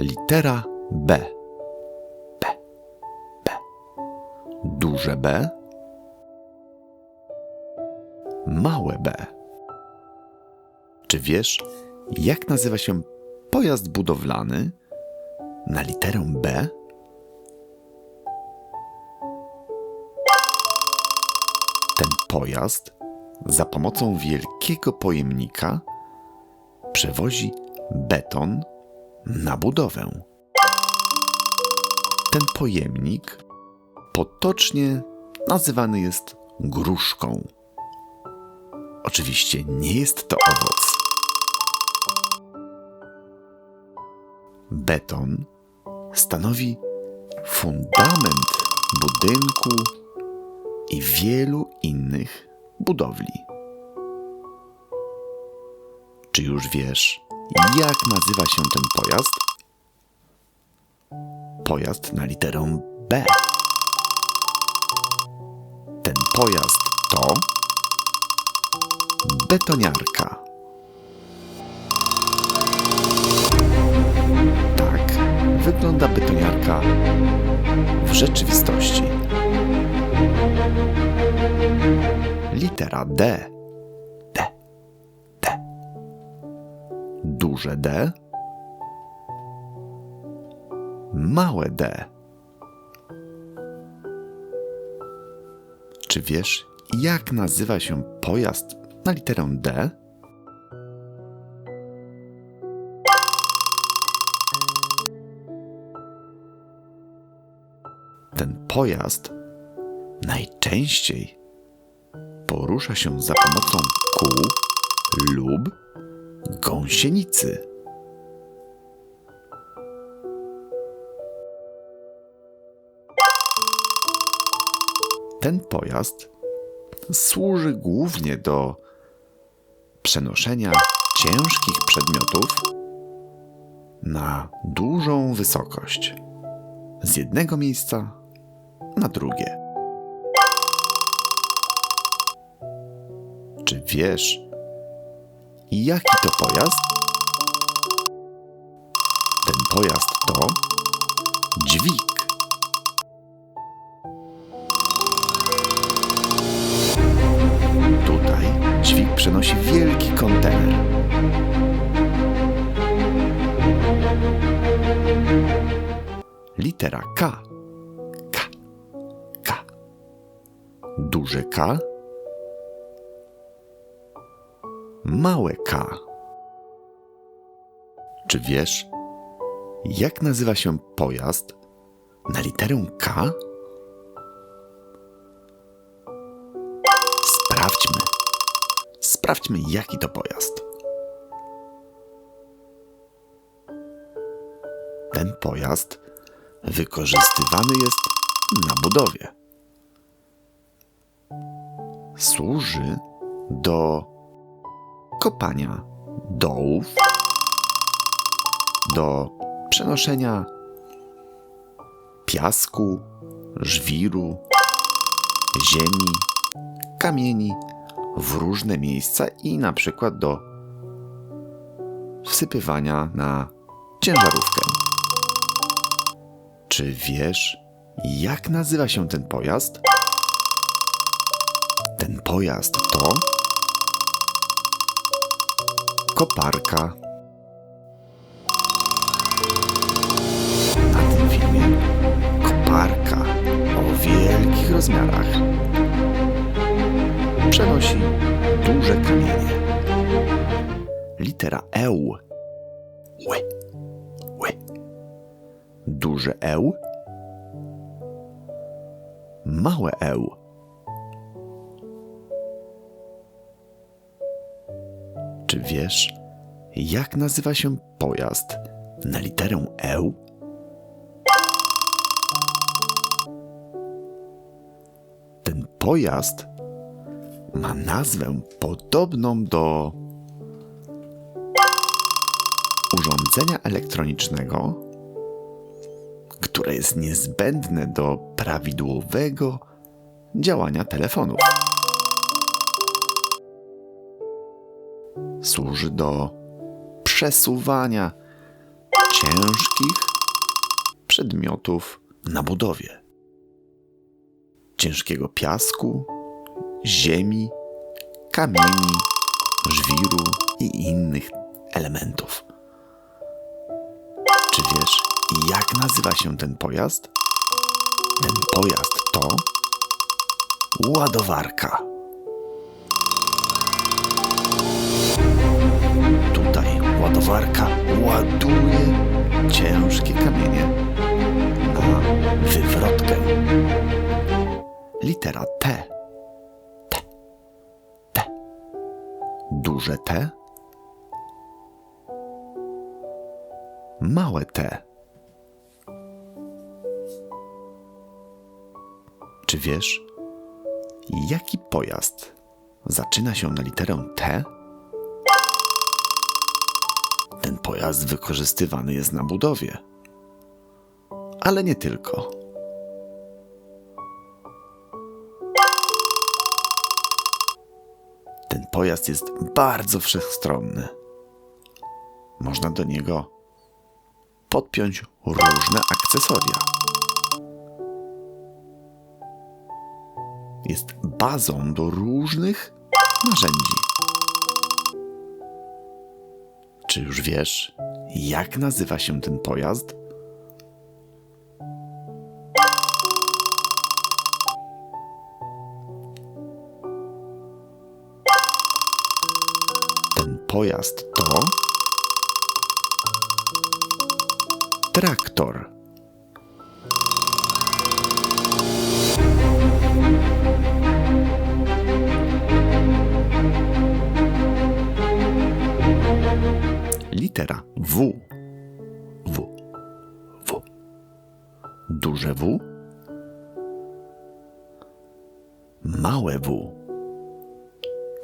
Litera B. B. B. Duże B. Małe B. Czy wiesz, jak nazywa się pojazd budowlany na literę B? Ten pojazd za pomocą wielkiego pojemnika przewozi beton na budowę. Ten pojemnik potocznie nazywany jest gruszką. Oczywiście nie jest to owoc. Beton stanowi fundament budynku i wielu innych budowli. Czy już wiesz, jak nazywa się ten pojazd? Pojazd na literę B. Ten pojazd to betoniarka. Tak wygląda betoniarka w rzeczywistości. Litera D. Duże D. Małe D. Czy wiesz, jak nazywa się pojazd na literę D? Ten pojazd najczęściej porusza się za pomocą kół lub gąsienicy. Ten pojazd służy głównie do przenoszenia ciężkich przedmiotów na dużą wysokość z jednego miejsca na drugie. Czy wiesz, jaki to pojazd? Ten pojazd to dźwig. Tutaj dźwig przenosi wielki kontener. Litera K. K. K. Duże K. Małe K. Czy wiesz, jak nazywa się pojazd na literę K? Sprawdźmy. Sprawdźmy, jaki to pojazd. Ten pojazd wykorzystywany jest na budowie. Służy do kopania dołów, do przenoszenia piasku, żwiru, ziemi, kamieni w różne miejsca i na przykład do wsypywania na ciężarówkę. Czy wiesz, jak nazywa się ten pojazd? Ten pojazd to koparka. Na tym filmie koparka o wielkich rozmiarach przenosi duże kamienie. Litera Eł. Ły. Ły. Duże Eł. Małe Eł. Czy wiesz, jak nazywa się pojazd na literę Eł? Ten pojazd ma nazwę podobną do urządzenia elektronicznego, które jest niezbędne do prawidłowego działania telefonów. Służy do przesuwania ciężkich przedmiotów na budowie. Ciężkiego piasku, ziemi, kamieni, żwiru i innych elementów. Czy wiesz, jak nazywa się ten pojazd? Ten pojazd to ładowarka. Ładowarka ładuje ciężkie kamienie na wywrotkę. Litera T. T. T. Duże T. Małe T. Czy wiesz, jaki pojazd zaczyna się na literę T? Ten pojazd wykorzystywany jest na budowie. Ale nie tylko. Ten pojazd jest bardzo wszechstronny. Można do niego podpiąć różne akcesoria. Jest bazą do różnych narzędzi. Czy już wiesz, jak nazywa się ten pojazd? Ten pojazd to traktor.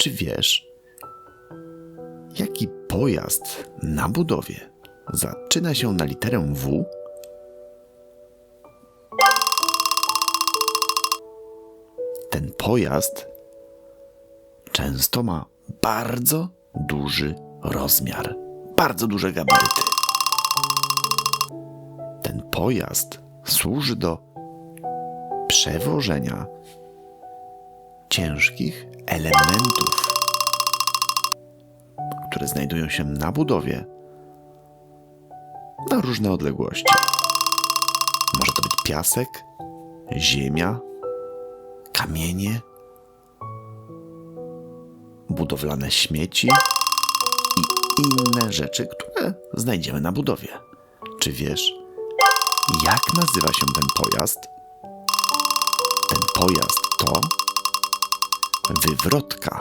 Czy wiesz, jaki pojazd na budowie zaczyna się na literę W? Ten pojazd często ma bardzo duży rozmiar, bardzo duże gabaryty. Ten pojazd służy do przewożenia ciężkich elementów, które znajdują się na budowie na różne odległości. Może to być piasek, ziemia, kamienie, budowlane śmieci i inne rzeczy, które znajdziemy na budowie. Czy wiesz, jak nazywa się ten pojazd? Ten pojazd to wywrotka.